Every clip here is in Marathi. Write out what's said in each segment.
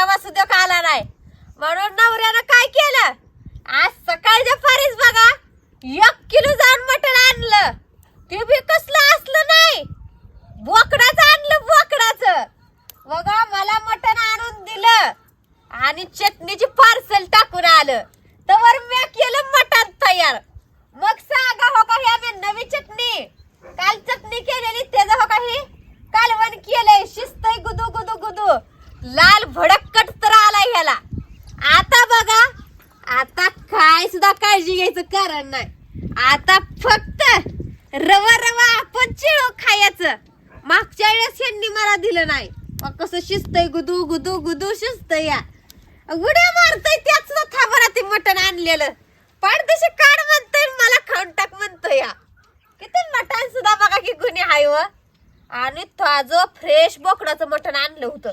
रवा सुद्धा आला नाही. म्हणून नवऱ्यानं काय केलं? आज सकाळच्या फारीस बघा एक किलो जाऊन मटण आणलं. ते बी कसलं असलं नाही. बोकडाचा बघा मला मटण आणून दिलं आणि चटणीची पार्सल टाकून आलं तर मी केलं मटण तयार मग सांगा हो का हे आम्ही नवी चटणी काल चटणी केलेली त्याचं हो का हे कालवण केलंय शिस्तय गुदू गुदू गुदू लाल भडक्कट तर आलाय ह्याला. आता बघा आता काय सुद्धा काळजी घ्यायचं कारण नाही. आता फक्त रवा रवा आपण चिळो खायचं. मागच्या वेळेस यांनी मला दिलं नाही. मग कसं शिस्तय गुदू गुदू गुदू शिस्त या. उड्या मारतय त्याच सुद्धा थांबरा ते मटण आणलेलं. पाडदेशी काढ म्हणतय मला खाऊन टाक म्हणतोय या. किती मटण सुद्धा बघा की गुन्हे हाय व. आणि ताजं फ्रेश बोकडाचं मटण आणलं होतं.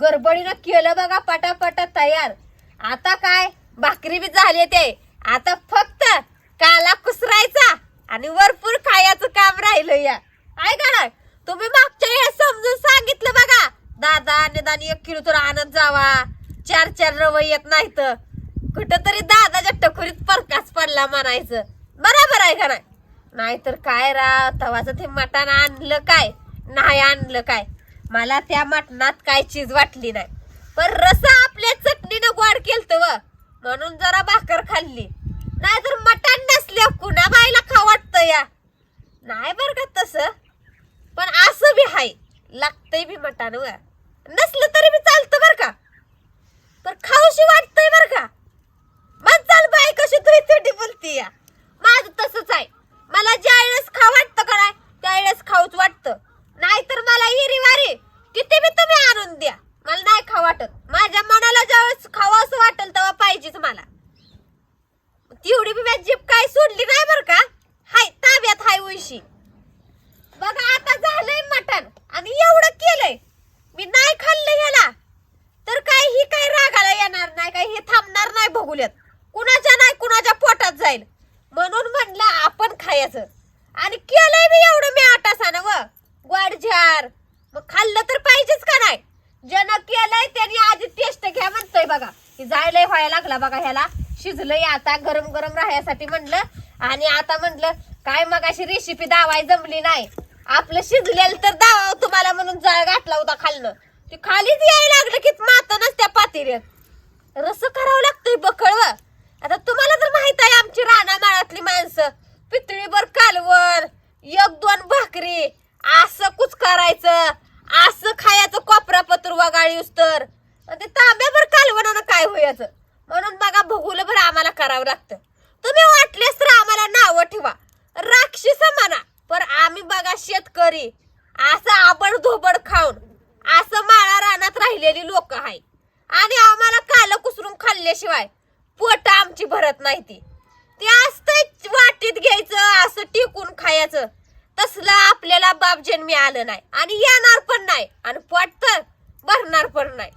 गडबडीनं केलं बघा पटापटा तयार. आता काय? भाकरी बी झाली ते. आता फक्त काला कुसरायचा आणि वरपूर खायचं काम राहिलं या. ऐका ना तुम्ही मागच्या वेळेस समजून सांगितलं बघा. दादा निदान एक किलो तर आणत जावा. चार चार रवै येत नाही तर कुठं तरी दादाच्या टकोरीत परकाच पडला म्हणायचं. बरोबर आहे का नाही? नाहीतर काय रा तवाचं ते मटण आणलं काय? नाही आणलं काय? मला त्या मटणात काय चीज वाटली नाही. पण रसा आपल्या चटणीनं गोड केलत व. म्हणून जरा भाकर खाल्ली. नाहीतर मटण नसल्या कुणा बाईला खा वाटतं या? नाही बरं का तसं. पण असं बी हाय. लागतंय बी मटण व. नसलं तरी बी चालतं बरं का. पण खाऊशी वाटतंय बरं का. मग चाल बाई कशी तुझी चटी बोलती या माझं तसंच आहे मला ज्या वेळेस खा वाटतं का नाही त्यावेळेस खाऊच वाटतं नाहीतर मला हिरी वारी किती बी तुम्ही आणून द्या मला नाही खा वाटत माझ्या मनाला ज्यावेळेस खावं असं वाटेल तेव्हा पाहिजेच मला तेवढी जीप काय सोडली नाही बर का? हाय ताब्यात हाय वैशी बघा आता झालंय मटण आणि एवढं केलंय. मी नाही खाल्लं ह्याला. तर काय ही काय रागाला येणार नाही काय हे थांबणार नाही भगुल्यात कुणाच्या नाही कुणाच्या पोटात जाईल. म्हणून म्हणलं आपण खायचं. आणि केलंय मी एवढं मी आटासानं व. गोडझार मग खाल्लं तर पाहिजेच का नाही? ज्यानं केलंय त्यांनी आधी टेस्ट घ्या म्हणतोय बघा. की व्हायला लागला बघा ह्याला. शिजलंय आता गरम गरम राहण्यासाठी म्हणलं. आणि आता म्हणलं काय मग अशी रेसिपी दावाय जमली नाही. आपलं शिजलेलं तर दावा तुम्हाला म्हणून जाळ घातला होता खालनं. ते खालीच यायला लागलं की मातानच त्या पातेऱ्यात रस करावं लागतंय बकळव आता तुम्हाला तर माहीत आहे आमची रानामाळातली माणसं. पितळीभर कालवण एक दोन भाकरी असं कुच करायचं असं खायचं कोपरा पत्र वगाळी तर. आणि ते तांब्याभर कालवणानं काय होयाचं? म्हणून बघा भगुलं बरं आम्हाला करावं लागतं. तुम्ही वाटलेस तर आम्हाला नावं ठेवा. राक्षस म्हणा पण आम्ही बघा शेतकरी. असं आपण धोबड खाऊन असं माळा रानात राहिलेली लोक आहे आणि आम्हाला काल कुसरून खाल्ल्याशिवाय पोट आमची भरत नाही ती. ते असतंय वाटीत घ्यायचं असं टिकून खायचं. तसलं आपल्याला बाप जन्मी आलं नाही. आणि येणार पण नाही. आणि पोट तर भरणार पण नाही.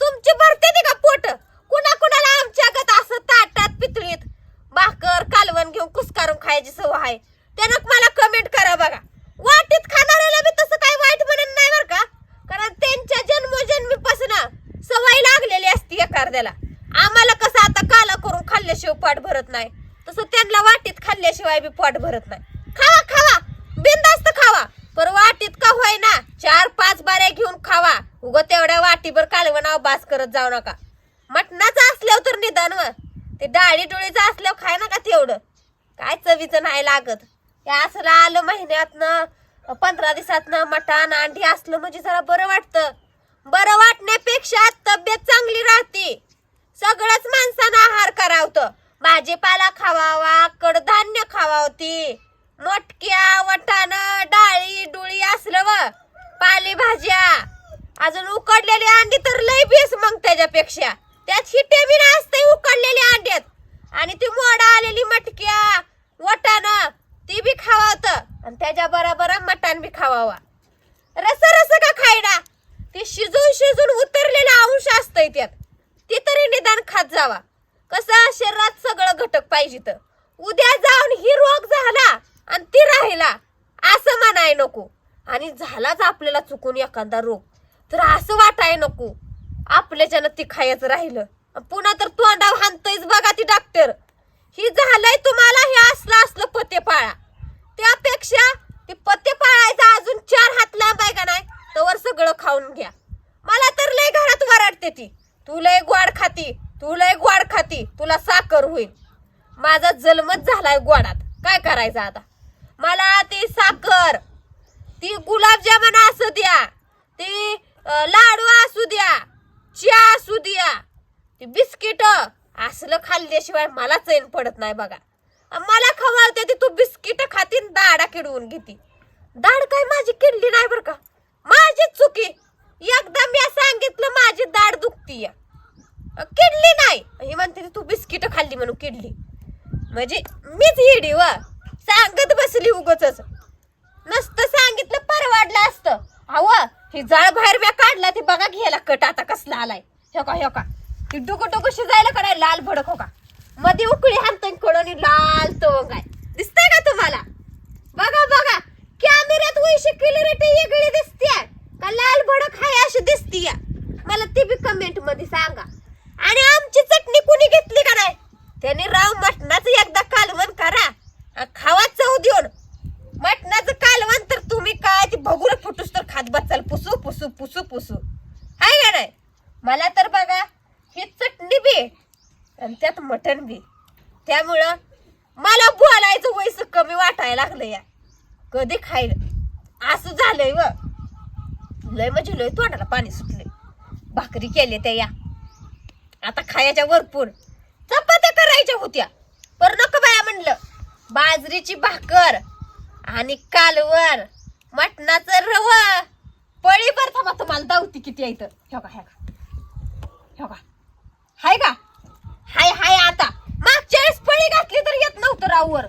तुमची भरते ती का पोट? कुणा कुणाला आमच्या गत असं ताटात पितळीत भाकर कालवण घेऊन कुसकारून खायची सवय आहे? त्यानं मला कमेंट करा बघा. वाटीत खाणाऱ्याला बी तसं काही वाईट म्हणत नाही बरं का? कारण त्यांच्या जन्मोजन्मीपासून सवय लागलेली असती एखाद्याला. आम्हाला कसं आता काला करून खाल्ल्याशिवाय पाठ भरत नाही. तसं त्यांना वाटीत खाल्ल्याशिवाय बी पाठ भरत नाही. खावा खावा. बिंदास्त खावा. पर वाटीत का होईना? चार पाच बाऱ्या घेऊन खावा. उगं तेवढ्या वाटीभर कालवण बास करत जाऊ नका. मटणाचं असल्यावर तर निदान व. ते डाळी डोळीचं असल्यावर खाय नका तेवढं. काय चवीचं नाही लागत. हे असलं आलं महिन्यातनं पंधरा दिवसातनं मटण अंडी असलं म्हणजे जरा बरं वाटतं. बरं वाटण्यापेक्षा तब्येत चांगली राहते. सगळंच माणसानं आहार करावतं. भाजीपाला खावावा कडधान्य खावावती. मटक्या वटाणं डाळी डुळी असलं व. पालेभाज्या. अजून उकडलेली अंडी तर लय बेस मग त्याच्यापेक्षा. त्यात हिटेमिन असते उकडलेल्या अंड्यात आणि ती मोडा आलेली मटक्या वटाणं ती बी खावावत. आणि त्याच्या बरोबर मटण बी खावावा. रस रस का खायला ते शिजून शिजून उतरलेला अंश असतंय त्यात. ते तरी निदान खात जावा. कसं शरीरात सगळं घटक पाहिजे तर उद्या जाऊन ही रोग झाला आणि ती राहिला. असं म्हणाय नको. आणि झालाच आपल्याला चुकून एखादा रोग. तर असं वाटाय नको. आपल्याच्यानं ती खायचं राहिलं. पुन्हा तर तोंडाव हानतयच बघा ती डॉक्टर ही झालंय तुम्हाला हे असलं असलं पते पाळा त्यापेक्षा ते पते पाळायचा अजून चार हात लांब आहे का नाही तवर सगळं खाऊन घ्या. मला तर लय घरात वराडते ती. तू लय गोड खाती तू लय गोड खाती तुला साखर होईल. माझा जन्मच झालाय गोडात. काय करायचं आता? मला ती साखर ती गुलाबजामुन असू द्या ती लाडू असू द्या चहा असू द्या. ती बिस्किट असलं खाल्ल्याशिवाय मला चैन पडत नाही बघा. मला खवळते ती तू बिस्किट खातीन दाडा किडवून घेती. दाड काय माझी किडली नाही बरं का? माझी चुकी. एकदा मी सांगितलं माझी दाड दुखती किडली नाही. हे म्हणते तू बिस्किट खाल्ली म्हणून किडली. म्हणजे मीच येडी व. सांगत बसली उगच नसतं सांगितलं परवाडलं असतं. हवं ही जाळ बाहेर व्या काढला ती बघा घ्यायला कट आता कसला आलाय. हे का हो का? ती डुकू डुकू शिजायला कराय लाल भडक हो का? मध्ये उकळी हाणतोय कडोनी लाल तो आहे. दिसतंय का तुम्हाला बघा बघा कॅमेऱ्यात वैशी क्लिअरिटी वेगळी दिसते का लाल भडक हाय अशी दिसतीय मला ती बी कमेंटमध्ये सांगा आणि आमची चटणी कुणी घेतली का नाही त्याने राव मटणाचं एकदा कालवण करा अन खावा चव देऊन मटणाचं कालवण तर तुम्ही काय ती बघून फुटूस तर खात बसाल पुसू पुसू पुसू. हाय का नाही मला तर बघा ही चटणी बी आणि त्यात मटण बी. त्यामुळं मला बोलायचं वयस कमी वाटायला लागलं या. कधी खायलं असं झालंय व. लय म्हणजे लय तोंडाला पाणी सुटले भाकरी केली त्या या. आता खायच्या भरपूर. चपात्या करायच्या होत्या. पर नको बाया म्हणलं. बाजरीची भाकर आणि कालवर मटणाचं रव. ती किती आहे तर ह्यो का ह्या का? ह्यो का? हाय का? हाय हाय आता. मागच्या वेळेस फळी घातली तर येत नव्हतं राऊवर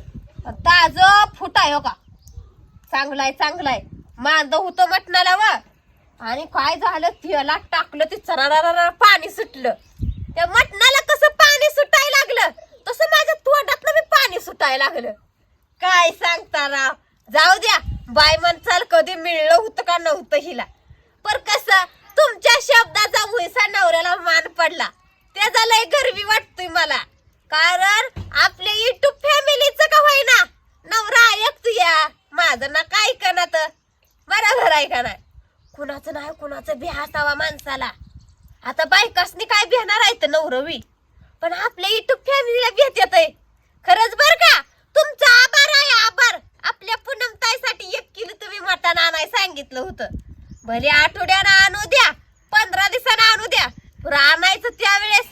ताज फुट आहे हो का? चांगलाय चांगलाय. मांद होतं मटणाला व आणि काय झालं त्याला टाकलं ते चरारा पाणी सुटलं. त्या मटणाला कसं पाणी सुटायला लागलं? तसं माझ्या तोंडात मी पाणी सुटायला लागलं. काय सांगता राव? जाऊ द्या. बाय चाल कधी मिळलं होतं का नव्हतं हिला? पर कसं तुमच्या शब्दाचा भुईसा नवऱ्याला मान पडला. त्याचा लय गर्वी वाटतोय मला. कारण आपल्या युट्यूब फॅमिलीचं का होईना? नवरा ऐकतो या. माझं ना काय ऐकना तर? बरोबर आहे का कुणाचं नाही कुणाचं बी असावा माणसाला. आता बायकासनी काय भेणार आहे तर नवरवी? पण आपल्या युट्यूब फॅमिलीला भेट आहे खरंच बर का? तुमचा आभार आहे आभार. आपल्या पूनम ताईसाठी एक किलो तुम्ही मटण आणाय सांगितलं होतं. भले आठवड्यानं आणू द्या पंधरा दिवसानं आणू द्या पुरा आणायचं त्यावेळेस.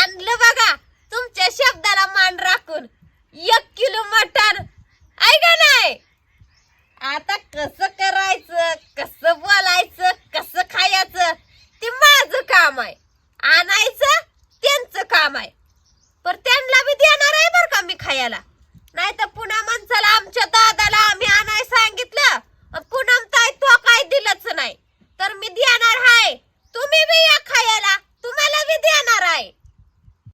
आणलं बघा तुमच्या शब्दाला मान राखून. एक किलो मटण. ऐका नाही? आता कसं करायचं कसं बोलायचं कसं खायचं ते माझं काम आहे. आणायचं त्यांचं काम आहे. पर त्यांना बी देणार आहे बरं का मी खायला. नाही तर पुन्हा माणसाला आमच्या दादाला आम्ही आणायला सांगितलं पुन्हा दिलंच नाही. तर मी देणार आहे तुम्ही बी या खायला. तुम्हाला बी देणार आहे.